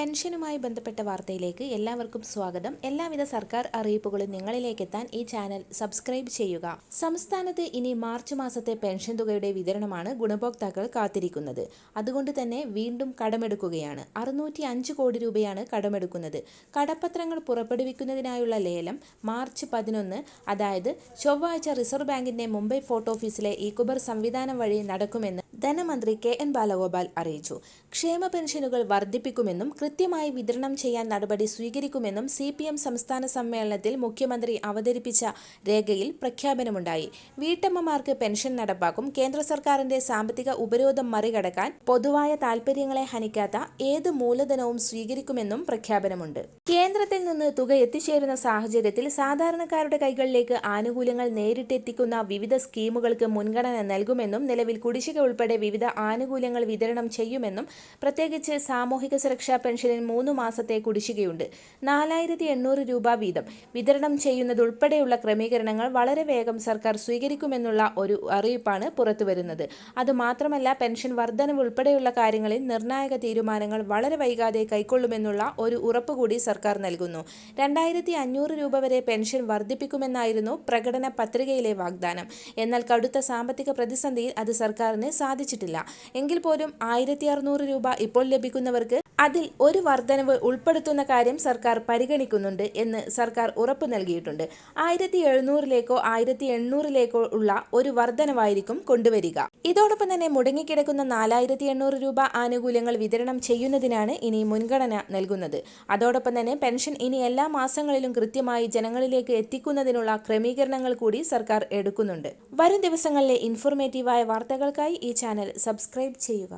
പെൻഷനുമായി ബന്ധപ്പെട്ട വാർത്തയിലേക്ക് എല്ലാവർക്കും സ്വാഗതം. എല്ലാവിധ സർക്കാർ അറിയിപ്പുകളും നിങ്ങളിലേക്ക് എത്താൻ ഈ ചാനൽ സബ്സ്ക്രൈബ് ചെയ്യുക. സംസ്ഥാനത്ത് ഇനി മാർച്ച് മാസത്തെ പെൻഷൻ തുകയുടെ വിതരണമാണ് ഗുണഭോക്താക്കൾ കാത്തിരിക്കുന്നത്. അതുകൊണ്ട് തന്നെ വീണ്ടും കടമെടുക്കുകയാണ്. അറുന്നൂറ്റി അഞ്ച് കോടി രൂപയാണ് കടമെടുക്കുന്നത്. കടപ്പത്രങ്ങൾ പുറപ്പെടുവിക്കുന്നതിനായുള്ള ലേലം മാർച്ച് പതിനൊന്ന് അതായത് ചൊവ്വാഴ്ച റിസർവ് ബാങ്കിന്റെ മുംബൈ ഫോർട്ട് ഓഫീസിലെ ഇക്കുബർ സംവിധാനം വഴി നടക്കുമെന്ന് ധനമന്ത്രി കെ എൻ ബാലഗോപാൽ അറിയിച്ചു. ക്ഷേമ പെൻഷനുകൾ വർദ്ധിപ്പിക്കുമെന്നും കൃത്യമായി വിതരണം ചെയ്യാൻ നടപടി സ്വീകരിക്കുമെന്നും സി പി എം സംസ്ഥാന സമ്മേളനത്തിൽ മുഖ്യമന്ത്രി അവതരിപ്പിച്ച രേഖയിൽ പ്രഖ്യാപനമുണ്ടായി. വീട്ടമ്മമാർക്ക് പെൻഷൻ നടപ്പാക്കും കേന്ദ്ര സർക്കാരിന്റെ സാമ്പത്തിക ഉപരോധം മറികടക്കാൻ പൊതുവായ താൽപര്യങ്ങളെ ഹനിക്കാത്ത ഏത് മൂലധനവും സ്വീകരിക്കുമെന്നും പ്രഖ്യാപനമുണ്ട്. കേന്ദ്രത്തിൽ നിന്ന് തുക എത്തിച്ചേരുന്ന സാഹചര്യത്തിൽ സാധാരണക്കാരുടെ കൈകളിലേക്ക് ആനുകൂല്യങ്ങൾ നേരിട്ടെത്തിക്കുന്ന വിവിധ സ്കീമുകൾക്ക് മുൻഗണന നൽകുമെന്നും നിലവിൽ കുടിശ്ശിക ഉൾപ്പെടെ വിവിധ ആനുകൂല്യങ്ങൾ വിതരണം ചെയ്യുമെന്നും പ്രത്യേകിച്ച് സാമൂഹിക സുരക്ഷാ പെൻഷനിൽ മൂന്ന് മാസത്തെ കുടിശ്ശികയുണ്ട്. നാലായിരത്തി എണ്ണൂറ് രൂപ വീതം. വിതരണം ചെയ്യുന്നതുൾപ്പെടെയുള്ള ക്രമീകരണങ്ങൾ വളരെ വേഗം സർക്കാർ സ്വീകരിക്കുമെന്നുള്ള ഒരു അറിയിപ്പാണ് പുറത്തുവരുന്നത്. അതുമാത്രമല്ല പെൻഷൻ വർധനവ് ഉൾപ്പെടെയുള്ള കാര്യങ്ങളിൽ നിർണായക തീരുമാനങ്ങൾ വളരെ വൈകാതെ കൈക്കൊള്ളുമെന്നുള്ള ഒരു ഉറപ്പ് കൂടി സർക്കാർ നൽകുന്നു. രണ്ടായിരത്തി അഞ്ഞൂറ് രൂപ വരെ പെൻഷൻ വർദ്ധിപ്പിക്കുമെന്നായിരുന്നു പ്രകടന പത്രികയിലെ വാഗ്ദാനം. എന്നാൽ കടുത്ത സാമ്പത്തിക പ്രതിസന്ധിയിൽ അത് സർക്കാരിന് സാധിച്ചിട്ടില്ല എങ്കിൽ പോലും ആയിരത്തി രൂപ ഇപ്പോൾ ലഭിക്കുന്നവർക്ക് അതിൽ ഒരു വർധനവ് ഉൾപ്പെടുത്തുന്ന കാര്യം സർക്കാർ പരിഗണിക്കുന്നുണ്ട് എന്ന് സർക്കാർ ഉറപ്പു നൽകിയിട്ടുണ്ട്. ആയിരത്തി എഴുന്നൂറിലേക്കോ ആയിരത്തി എണ്ണൂറിലേക്കോ ഉള്ള ഒരു വർധനവായിരിക്കും കൊണ്ടുവരിക. ഇതോടൊപ്പം തന്നെ മുടങ്ങിക്കിടക്കുന്ന നാലായിരത്തി എണ്ണൂറ് രൂപ ആനുകൂല്യങ്ങൾ വിതരണം ചെയ്യുന്നതിനാണ് ഇനി മുൻഗണന നൽകുന്നത്. അതോടൊപ്പം തന്നെ പെൻഷൻ ഇനി എല്ലാ മാസങ്ങളിലും കൃത്യമായി ജനങ്ങളിലേക്ക് എത്തിക്കുന്നതിനുള്ള ക്രമീകരണങ്ങൾ കൂടി സർക്കാർ എടുക്കുന്നുണ്ട്. വരും ദിവസങ്ങളിലെ ഇൻഫോർമേറ്റീവായ വാർത്തകൾക്കായി ഈ ചാനൽ സബ്സ്ക്രൈബ് ചെയ്യുക.